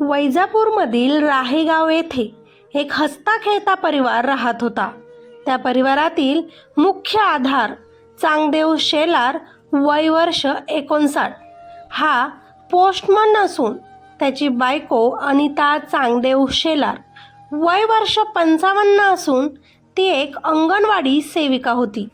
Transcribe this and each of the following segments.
वैजापूरमधील राहेगाव येथे एक हसता खेळता परिवार राहत होता. त्या परिवारातील मुख्य आधार चांगदेव शेलार वय वर्ष एकोणसाठ. हा पोस्टमन असून त्याची बायको अनिता चांगदेव शेलार वय वर्ष पंचावन्न असून ती एक अंगणवाडी सेविका होती.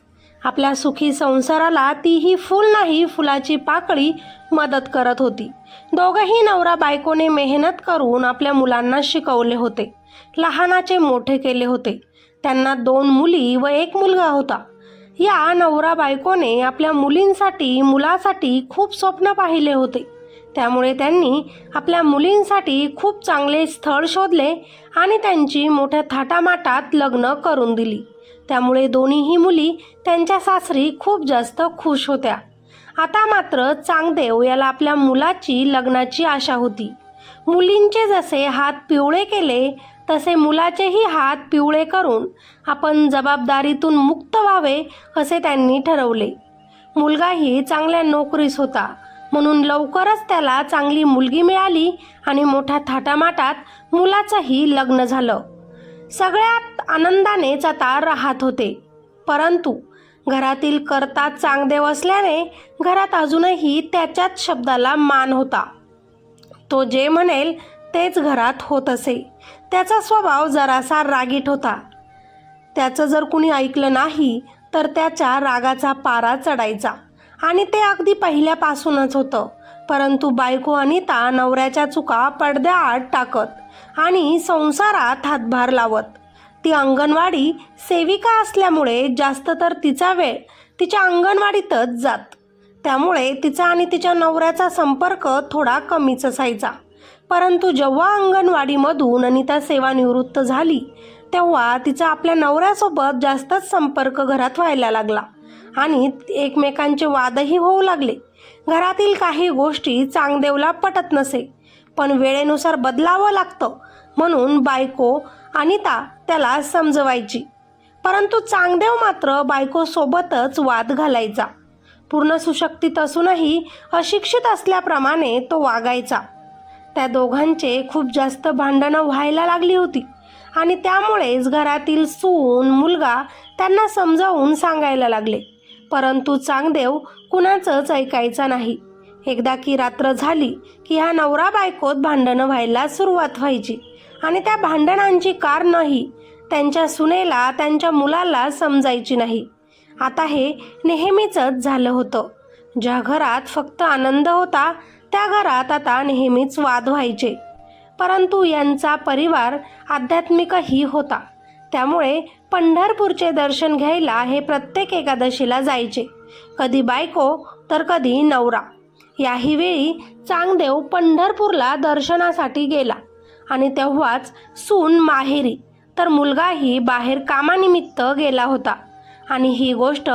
आपल्या सुखी संसाराला तीही फुल नाही फुलाची पाकळी मदत करत होती. दोघंही नवरा बायकोने मेहनत करून आपल्या मुलांना शिकवले होते. लहानाचे मोठे केले होते. त्यांना दोन मुली व एक मुलगा होता. या नवरा बायकोने आपल्या मुलींसाठी मुलासाठी खूप स्वप्न पाहिले होते. त्यामुळे त्यांनी आपल्या मुलींसाठी खूप चांगले स्थळ शोधले आणि त्यांची मोठ्या थाटामाटात लग्न करून दिली. त्यामुळे दोन्हीही मुली त्यांच्या सासरी खूप जास्त खुश होत्या. आता मात्र चांगदेव याला आपल्या मुलाची लग्नाची आशा होती. मुलींचे जसे हात पिवळे केले तसे मुलाचेही हात पिवळे करून आपण जबाबदारीतून मुक्त व्हावे असे त्यांनी ठरवले. मुलगाही चांगल्या नोकरीस होता म्हणून लवकरच त्याला चांगली मुलगी मिळाली आणि मोठ्या थाटामाटात मुलाचंही लग्न झालं. सगळ्यात आनंदानेच आता राहत होते. परंतु घरातील करता चांगदेव असल्याने घरात अजूनही त्याच्याच शब्दाला मान होता. तो जे म्हणेल तेच घरात होत असे. त्याचा स्वभाव जरासा रागीट होता. त्याचं जर कुणी ऐकलं नाही तर त्याच्या रागाचा पारा चढायचा. आणि ते अगदी पहिल्यापासूनच होतं. परंतु बायको अनिता नवऱ्याच्या चुका पडद्याआड टाकत आणि संसारात हातभार लावत. ती अंगणवाडी सेविका असल्यामुळे जास्त तर तिचा वेळ तिच्या अंगणवाडीतच जात. त्यामुळे तिचा आणि तिच्या नवऱ्याचा संपर्क थोडा कमीच असायचा. परंतु जेव्हा अंगणवाडीमधून अनिता सेवानिवृत्त झाली तेव्हा तिचा आपल्या नवऱ्यासोबत जास्तच संपर्क घरात व्हायला लागला आणि एकमेकांचे वादही होऊ लागले. घरातील काही गोष्टी चांगदेवला पटत नसे. पण वेळेनुसार बदलावं लागतं म्हणून बायको अनिता त्याला समजवायची. परंतु चांगदेव मात्र बायकोसोबतच वाद घालायचा. पूर्ण सुशक्तीत असूनही अशिक्षित असल्याप्रमाणे तो वागायचा. त्या दोघांचे खूप जास्त भांडणं व्हायला लागली होती आणि त्यामुळेच घरातील सून मुलगा त्यांना समजावून सांगायला लागले. परंतु चांगदेव कुणाचंच ऐकायचा नाही. एकदा की रात्र झाली की ह्या नवरा बायकोत भांडणं व्हायला सुरुवात व्हायची आणि त्या भांडणांची कारणही त्यांच्या सुनेला त्यांच्या मुलाला समजायची नाही. आता हे नेहमीचंच झालं होतं. ज्या घरात फक्त आनंद होता त्या घरात आता नेहमीच वाद व्हायचे. परंतु यांचा परिवार आध्यात्मिकही होता. त्यामुळे पंढरपूरचे दर्शन घ्यायला हे प्रत्येक एकादशीला जायचे. कधी बायको तर कधी नवरा. याही वेळी चांगदेव पंढरपूरला दर्शनासाठी गेला. आणि तेव्हाच सून माहेरी तर मुलगाही बाहेर कामानिमित्त गेला होता. आणि ही गोष्ट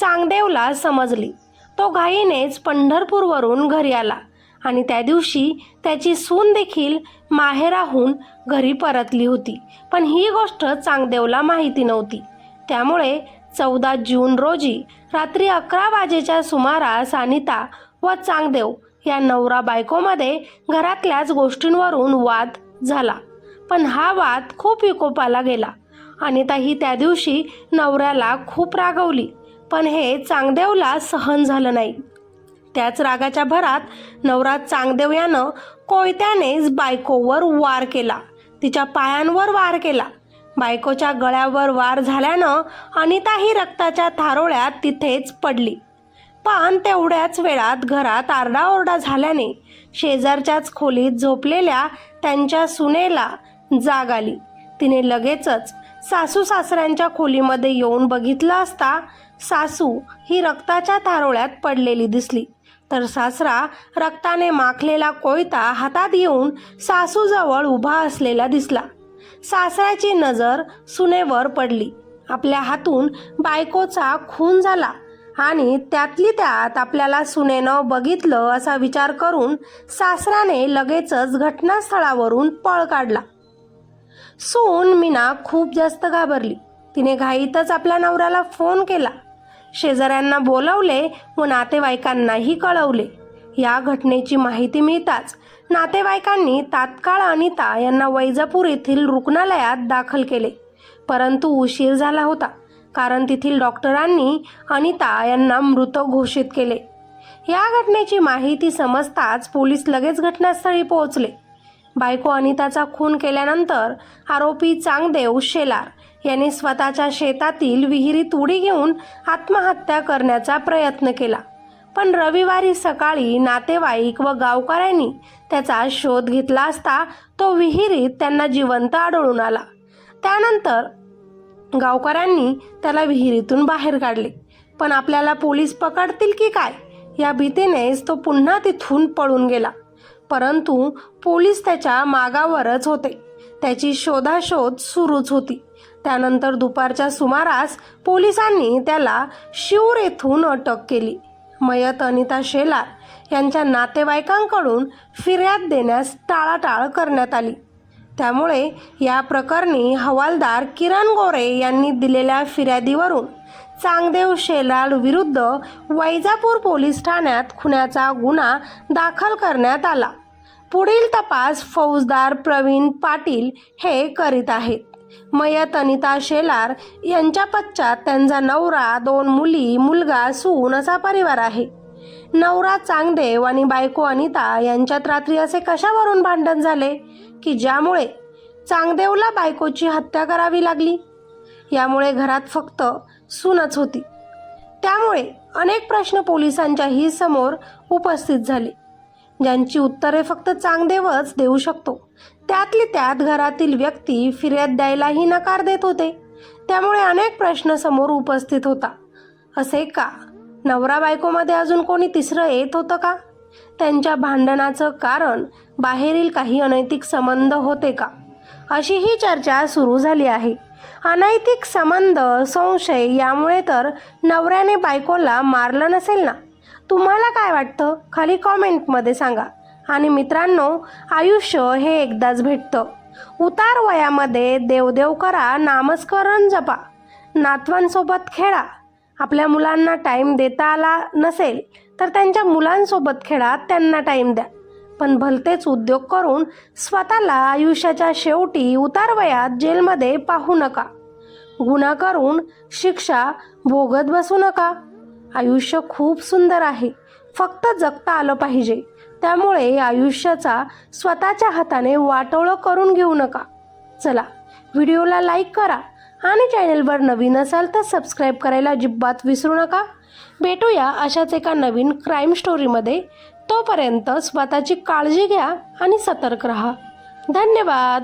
चांगदेवला समजली. तो घाईनेच पंढरपूरवरून घरी आला. आणि त्या दिवशी त्याची सून देखील माहेराहून घरी परतली होती. पण ही गोष्ट चांगदेवला माहिती नव्हती. त्यामुळे चौदा जून रोजी रात्री अकरा वाजेच्या सुमारास अनिता व चांगदेव या नवरा बायकोमध्ये घरातल्याच गोष्टींवरून वाद झाला. पण हा वाद खूप विकोपाला गेला. अनिता ही त्या दिवशी नवऱ्याला खूप रागवली. पण हे चांगदेवला सहन झालं नाही. त्याच रागाच्या भरात नवरा चांगदेव यानं कोयत्यानेच बायकोवर वार केला. तिच्या पायांवर वार केला. बायकोच्या गळ्यावर वार झाल्यानं अनिताही रक्ताच्या थारोळ्यात तिथेच पडली. पण तेवढ्याच वेळात घरात आरडाओरडा झाल्याने शेजारच्याच खोलीत झोपलेल्या त्यांच्या सुनेला जाग आली. तिने लगेचच सासू सासऱ्यांच्या खोलीमध्ये येऊन बघितलं असता सासू ही रक्ताच्या थारोळ्यात पडलेली दिसली. तर सासरा रक्ताने माखलेला कोयता हातात येऊन सासूजवळ उभा असलेला दिसला. सासऱ्याची नजर सुनेवर पडली. आपल्या हातून बायकोचा खून झाला आणि त्यातली त्यात आपल्याला सुनेनं बघितलं असा विचार करून सासराने लगेचच घटनास्थळावरून पळ काढला. सून मीना खूप जास्त घाबरली. तिने घाईतच आपल्या नवऱ्याला फोन केला. शेजाऱ्यांना बोलवले व नातेवाईकांनाही कळवले. या घटनेची माहिती मिळताच नातेवाईकांनी तात्काळ अनिता यांना वैजापूर येथील रुग्णालयात दाखल केले. परंतु उशीर झाला होता कारण तेथील डॉक्टरांनी अनिता यांना मृत घोषित केले. या घटनेची माहिती समजताच पोलीस लगेच घटनास्थळी पोहोचले. बायको अनिताचा खून केल्यानंतर आरोपी चांगदेव शेलार यांनी स्वतःच्या शेतातील विहिरीत उडी घेऊन आत्महत्या करण्याचा प्रयत्न केला. पण रविवारी सकाळी नातेवाईक व गावकऱ्यांनी त्याचा शोध घेतला असता तो विहिरीत त्यांना जिवंत आढळून आला. त्यानंतर गावकऱ्यांनी त्याला विहिरीतून बाहेर काढले. पण आपल्याला पोलीस पकडतील की काय? या भीतीनेच तो पुन्हा तिथून पळून गेला. परंतु पोलीस त्याच्या मागावरच होते. त्याची शोधाशोध सुरूच होती. त्यानंतर दुपारच्या सुमारास पोलिसांनी त्याला शिवर येथून अटक केली. मयत अनिता शेलार यांच्या नातेवाईकांकडून फिर्याद देण्यास टाळाटाळ करण्यात आली. त्यामुळे या प्रकरणी हवालदार किरण गोरे यांनी दिलेल्या फिर्यादीवरून चांगदेव शेलार विरुद्ध वैजापूर पोलीस ठाण्यात खुन्याचा गुन्हा दाखल करण्यात आला. पुढील तपास फौजदार प्रवीण पाटील हे करीत आहेत. मयत अनिता शेलार यांच्या पश्चात त्यांचा नवरा दोन मुली मुलगा सून असा परिवार आहे. नवरा चांगदेव आणि बायको अनिता यांच्यात रात्री असे कशावरून भांडण झाले? की ज्यामुळे चांगदेवला बायकोची हत्या करावी लागली? यामुळे घरात फक्त सूनच होती. त्यामुळे अनेक प्रश्न पोलिसांच्याही समोर उपस्थित झाले. ज्यांची उत्तरे फक्त चांगदेवच देऊ शकतो. त्यातली त्यात घरातील व्यक्ती फिर्याद द्यायलाही नकार देत होते. त्यामुळे अनेक प्रश्न समोर उपस्थित होता. असे का? नवरा बायकोमध्ये अजून कोणी तिसरं येत होतं का? त्यांच्या भांडणाचं कारण बाहेरील काही अनैतिक संबंध होते का? अशी ही चर्चा सुरू झाली आहे. अनैतिक संबंध संशय यामुळे तर नवऱ्याने बायकोला मारलं नसेल ना? तुम्हाला काय वाटतं? खाली कॉमेंटमध्ये सांगा. आणि मित्रांनो आयुष्य हे एकदाच भेटतं. उतार वयामध्ये देवदेव करा नामस्करण जपा. नातवांसोबत खेळा. आपल्या मुलांना टाईम देता आला नसेल तर त्यांच्या मुलांसोबत खेळा त्यांना टाईम द्या. पण भलतेच उद्योग करून स्वतःला आयुष्याच्या शेवटी उतार वयात जेलमध्ये पाहू नका. गुन्हा करून शिक्षा भोगत बसू नका. आयुष्य खूप सुंदर आहे. फक्त जगता आलं पाहिजे. त्यामुळे आयुष्याचा स्वतःच्या हाताने वाटोळं करून घेऊ नका. चला व्हिडिओला लाईक करा आणि चॅनेलवर नवीन असाल तर सबस्क्राईब करायला अजिबात विसरू नका. भेटूया अशाच एका नवीन क्राईम स्टोरीमध्ये. तोपर्यंत स्वतःची काळजी घ्या आणि सतर्क राहा. धन्यवाद.